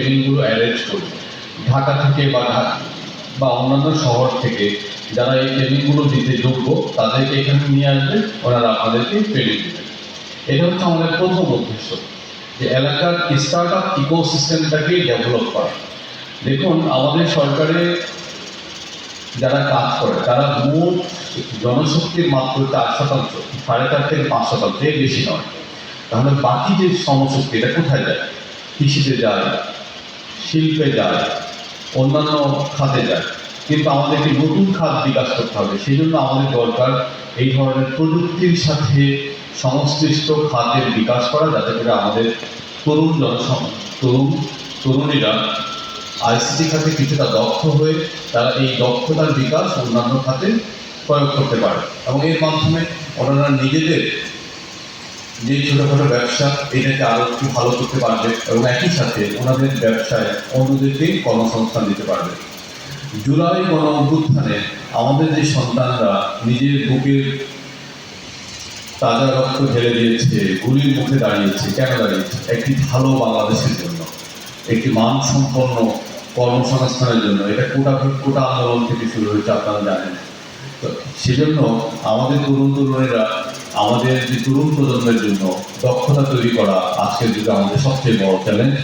ট্রেনিংগুলো arrange করি ঢাকা থেকে বা বা অন্যান্য শহর থেকে যারা এই ট্রেনিংগুলো দিতে যোগ্য, তাদেরকে এখানে নিয়ে আসবে, ওনারা আমাদেরকে ট্রেনিং দেবে। এটা হচ্ছে আমাদের প্রথম উদ্দেশ্য, যে এলাকার স্টার্ট আপ ইকোসিস্টেমটাকে ডেভেলপ করা। দেখুন, আমাদের সরকারে যারা কাজ করে, তারা মোট জনশক্তির মাত্র চার শতাংশ, সাড়ে চার থেকে পাঁচ শতাংশ বেশি নয়। তাহলে বাকি যে শ্রমশক্তি, এটা কোথায় যায়? কৃষিতে যায়। শিল্পে যায়, অন্যান্য খাতে যায়, কিন্তু আমাদেরকে নতুন খাত বিকাশ করতে হবে। সেই জন্য আমাদের দরকার এই ধরনের প্রযুক্তির সাথে সংশ্লিষ্ট খাতের বিকাশ করা, যাতে করে আমাদের তরুণ জনসং তরুণ, তরুণীরা আইসিটি খাতে কিছুটা দক্ষ হয়ে তারা এই দক্ষতার বিকাশ অন্যান্য খাতে প্রয়োগ করতে পারে। এবং এর মাধ্যমে ওনারা নিজেদের যে ছোটোখাটো ব্যবসা, এটাকে আরও একটু ভালো করতে পারবে এবং একই সাথে ওনাদের ব্যবসায় অন্যদেরকে কর্মসংস্থান দিতে পারবে। জুলাই গণ অভ্যুত্থানে আমাদের যে সন্তানরা নিজের বুকের তাজা রক্ত ঢেলে দিয়েছে, গুলির মুখে দাঁড়িয়েছে, কেন দাঁড়িয়েছে? একটি ভালো বাংলাদেশের জন্য, একটি মানসম্পন্ন কর্মসংস্থানের জন্য। এটা কোটা কোটা আন্দোলন থেকে শুরু হয়েছে, আপনারা জানেন। তো সেজন্য আমাদের তরুণ তরুণীরা আমাদের যে তরুণ প্রজন্মের জন্য দক্ষতা তৈরি করা আজকের যুগে আমাদের সবচেয়ে বড় চ্যালেঞ্জ